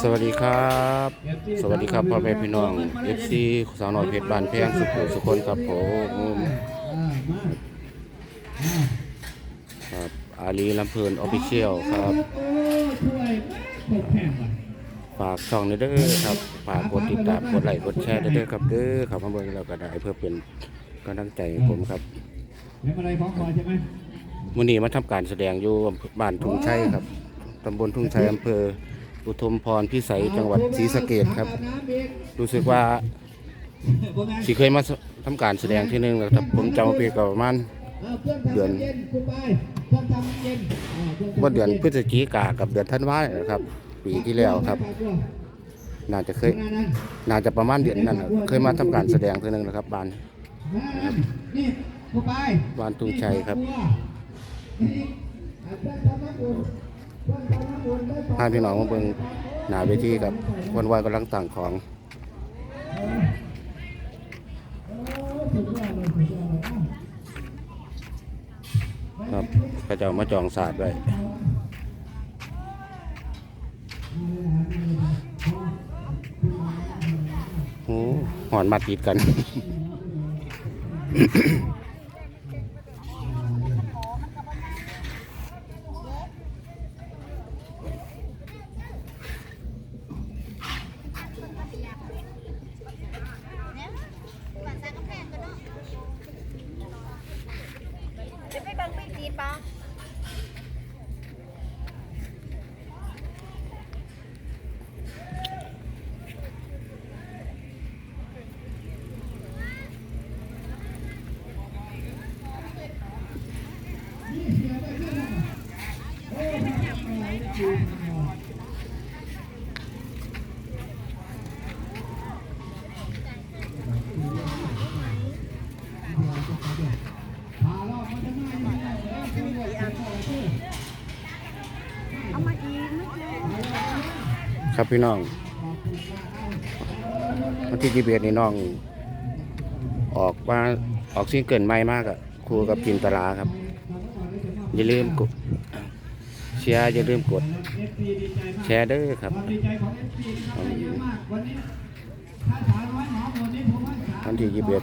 สวัสดีครับ สวัสดีครับพ่อแม่พี่น้องเอฟซีสาวน้อยเพชรบ้านแพงสุขุมสุคนครับผมครับอาลีลำเพลินออฟฟิเชียลครับฝากช่องนี้เด้อครับฝากกดติดตามกดไลค์กดแชร์เด้อครับเด้อครับมาเบิ่งแล้วก็ได้เพื่อเป็นกำลังใจให้ผมครับเล่นอะไรของคอใช่ไหมมื้อนี้มาทำการแสดงอยู่บ้านทุ่งชัยครับตำบลทุ่งชัยอำเภอ อุทุมพรพิสัยจังหวัดศรีสะเกษครับ รู้สึกว่าสิเคยมาทำการแสดงที่หนึงแล้วครับผมจำมาปีก็ประมาณเดือนคุณไปเครื่องทำเย็นว่าเดือนพฤศจิกากับเดือนธันวาเนี่ยนะครับ ปีที่แล้วครับ น่าจะเคยน่าจะประมาณเดือนนั้นน่ะเคยมาทำการแสดงที่หนึงนะครับบ้านนี่คุณไปบ้านทุ่งชัยครับ พาพี่น้องมาเบิ่งหนาเวทีครับวันวายกำลังต่างของครับก็จะเอามาจองศาสตร์ไว้โอ้หอนมาติดกัน จะไปเบังไม่จี ครับพี่น้องวันที่จีเบียนี่น้อง ออกมาออกซิงเกิลใหม่มากอะครูกับจินตลาครับ อย่าลืมกดเชียร์อย่าลืมกด แชร์เด้อครับวันนี้น้อยหมอหมดนี้ผมว่าสามวันที่จีเบีย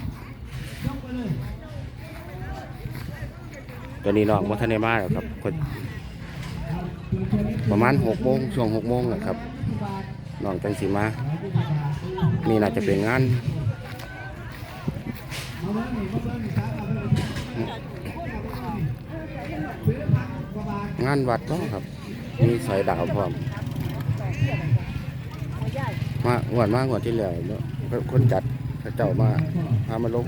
ตอนนี้น้องมาทันได้มาแล้วครับ ประมาณหกโมงช่วงหกโมงนะครับ น้องจังสีมา นี่น่าจะเป็นงานงาไว้หนึ่งสามเอาไว้หนึ่งซื้อพักกว่าบาทงานวัดเนาะครับ มีสายดาวพร้อมมางวดมางวดที่แล้วเนาะคนจัดเขาเจ้ามาพามาลง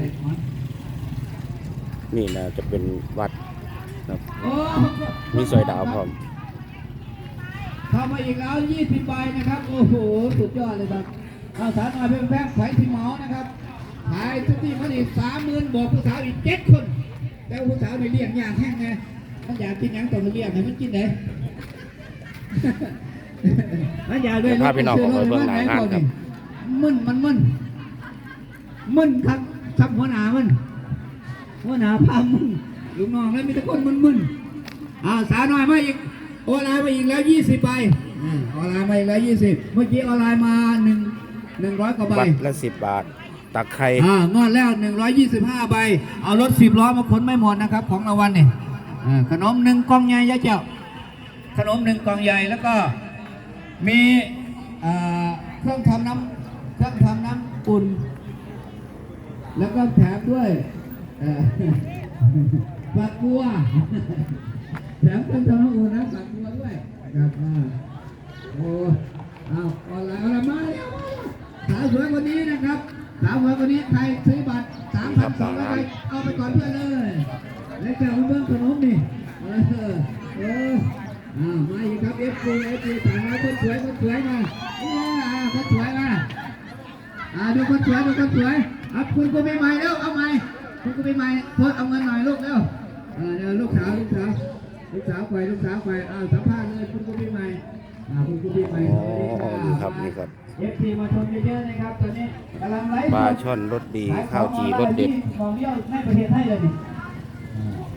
นี่นะจะเป็นวัดครับมีสายดาวพร้อม เข้ามาอีกแล้ว20ใบนะครับ โอ้โห สุดยอดเลยครับเอาสาวน้อยเพิ่มแพงไฟที่เหมานะครับขายทุกที่มันอีกสามหมื่นบอกผู้สาวอีกเจ็ดคน แต่ผู้สาวไม่เลี้ยงอย่างแห้งไงมันอยากกินหยังต้องมาเลี้ยงให้มันกินเลยมันอยากด้วยพาพี่น้องออกไปเบิ่งหน้างานครับมึนมันมึนมึนครับทับหัวหน้ามันหัวหน้าพามึนลูกน้องแล้วมีแต่คนมึนมึนอ่าสาวน้อยมาอีก ออนไลน์มาอีกแล้วยี่สิบใบอ่าออนไลน์มาอีกแล้วยี่สิบเมื่อกี้ออนไลน์มาหนึ่งหนึ่งร้อยกว่าใบวัดละสิบบาทตักไข่อ่างวดแล้ว 125ใบเอารถ 10ล้อมาขนไม่หมดนะครับ ของรางวัลเนี่ยอ่าขนมหนึ่งกล่องใหญ่ยะเจ้า ขนมหนึ่งกล่องใหญ่แล้วก็มีอ่าเครื่องทำน้ำเครื่องทำน้ำอุ่น แล้วก็แถมด้วยเอ่อฝักบัว แถมเครื่องทำน้ำอุ่นะฝักบัวด้วยครับอ่าโอ้เอาออนไลน์ออนไลน์มาแล้วสาวสวยคนนี้นะครับสาวสวยคนนี้ใครซื้อบัตรสามพันสองร้อยเอาไปก่อนเพื่อนเลยแล้วจะเอาเบื้องขนมนี่เออเอออ่ามาอีกครับเอฟซีเอฟซีสาวน้อยคนสวยคนสวยมาเนี่ยคนสวยมาอ่าดูคนสวยดูคนสวยเอาคุณกูไม่ใหม่แล้วเอาใหม่คุณกูไม่ใหม่โทษเอาเงินหน่อยลูกเร็วเออเดี๋ยวลูกสาวลูกสาว ลูกสาวไปลูกสาวไปอ้าวสัมภาษณ์เลยคุณกูไม่ใหม่อ่าคุณกูไม่ใหม่อ๋อนี่ครับนี่ครับ เอฟซีมาชมเยอะๆนะครับตอนนี้กำลังไลฟ์ปลาช่อนรสดีข้าวจีรสเด็ดของเดียวในประเทศไทยเลยนี่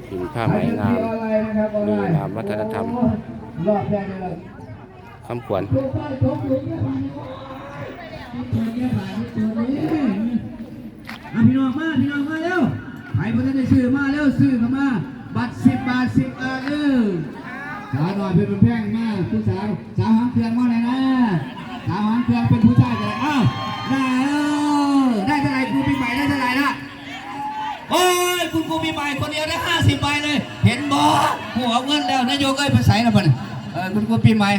กินผ้าไหมงามออนไลน์นะครับออนไลน์มีงามวัฒนธรรมรอบแรกเลยคำขวัญตัวป้ายตัวหลุมเนี่ยผ่านตัวเนี่ยผ่านตัวนี้อะพี่น้องมาพี่น้องมาเร็วใครบ่ทันได้ซื้อมาเร็วซื้อเข้ามา บัตรสิบบาทสิบบาทเออสาวหน่อยเป็นแพงมากผู้สาวสาวหางเครื่องมาเลยนะสาวหางเครื่องเป็นผู้ชายกันเลยอ้าวได้เออได้เท่าไหร่ครูปีใหม่ได้เท่าไหร่ละโอ้ยคุณครูปีใหม่คนเดียวได้ห้าสิบใบเลย เห็นบ่หัวเงินแล้วนายโยกเอ้ยไปใส่ละมันเออคุณครูปีใหม่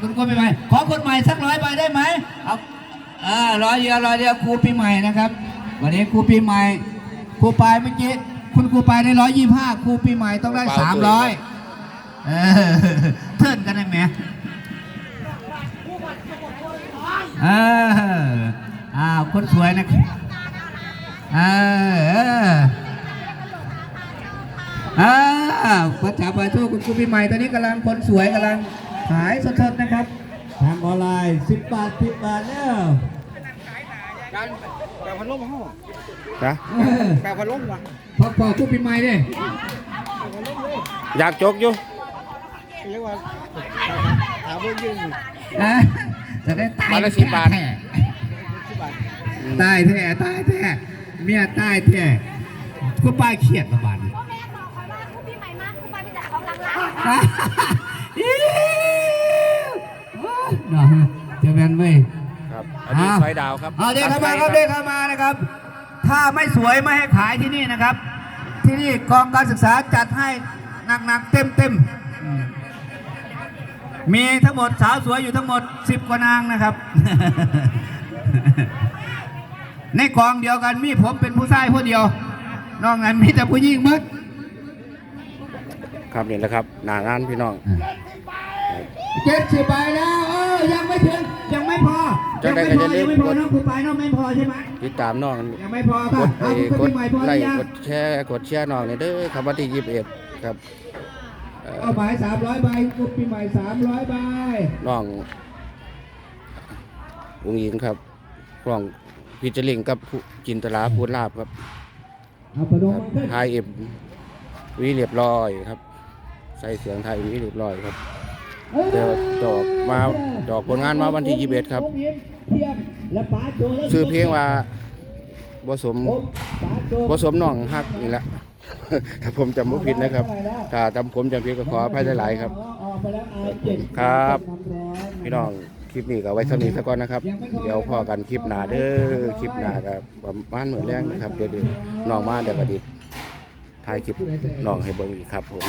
คุณครูปีใหม่ขอคนใหม่สักร้อยใบได้ไหมเอาอ่าร้อยเดียวร้อยเดียวครูปีใหม่นะครับ วันนี้ครูปีใหม่ครูปลายเมื่อกี้ คุณครูปลายได้ร้อยยี่ห้าครูปีใหม่ต้องได้สามร้อยเออเทิร์นกันได้ไหมเอออ้าวคนสวยนะครับเออเอออ่าพระจ่าปาโชคคุณครูปีใหม่ตอนนี้กำลังคนสวยกำลังขายสดๆนะครับ ทางออนไลน์10บาท10บาท แล้วแบบพัดลมห้องนะเออแบบพัดลมวะพอพอครูปีใหม่ดิอยากจกอยู่เรียกว่าถามว่ายืนนะจะได้ตายมาละสิบบาทแท้สิบบาทตายแท้ตายแท้เมียตายแท้ก็ป้ายเครียดละบาดนี้พ่อแม่บอกคอยว่าคู่ปีใหม่มากคู่ไปเป็นแต่ของหลังร้านอะอิ๊วโอ้ยน้องเจะแมนเว้ย ครับอันนี้ซอยดาวครับเอาเด็กเข้ามาครับเด็กเข้ามานะครับ ถ้าไม่สวยไม่ให้ขายที่นี่นะครับ ที่นี่กองการศึกษาจัดให้หนักๆเต็มเต็มๆอืมมีทั้งหมดสาวสวยอยู่ทั้งหมด10กว่านางนะครับ ในกองเดียวกันมีผมเป็นผู้ชายผู้เดียวนอกนั้นมีแต่ผู้หญิงหมดครับนี่แหละครับหนางานพี่น้องเจ็ดสิบใบแล้วเออยังไม่ถึงยังไม่พอ จะยังได้ไม่พอจะได้ยังไม่พอกดน้องครูไปน้องไม่พอใช่ไหมติดตามน้องยังไม่พอกป่ะดเอาไอ้คุณกดปีใหม่พอหไลรือค์ยังกดแชร์กดแชร์น้องเนี่ยเด้อครับวันที่ยี่สิบเอ็ดครับเอ่อเอาหมายสามร้อยใบคุณปีใหม่สามร้อยใบน้องวงยิงครับน้องพิจลิงกับผู้จินตลาพูดลาบครับเอาประดงครับมาขึ้นไทยเอ็มวีเรียบร้อยครับ ใส่เสียงไทยวีเรียบร้อยครับเดี๋ยวดอกมา ดอกผลงานมาวันที่ 21 ครับเทียบและป๋าโจและชื่อเพลงว่าบสมผมป๋าโจบ่สมน้องฮักนี่แหละถ้าผมจำไม่ผิดนะครับ ถ้าจำผมจำผิดก็ขออภัยหลายๆครับ ครับ พี่น้องคลิปนี้ก็ไว้เท่นี้ซะก่อนนะครับ เดี๋ยวพอกันคลิปหนาเด้อคลิปหนาครับประมาณเหมือนแรงนะครับเดี๋ยวน้องมาเดี๋ยวก็ดิถ่ายคลิปน้องให้เบิ่งอีกครับผม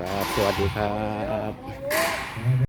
ครับสวัสดีครับ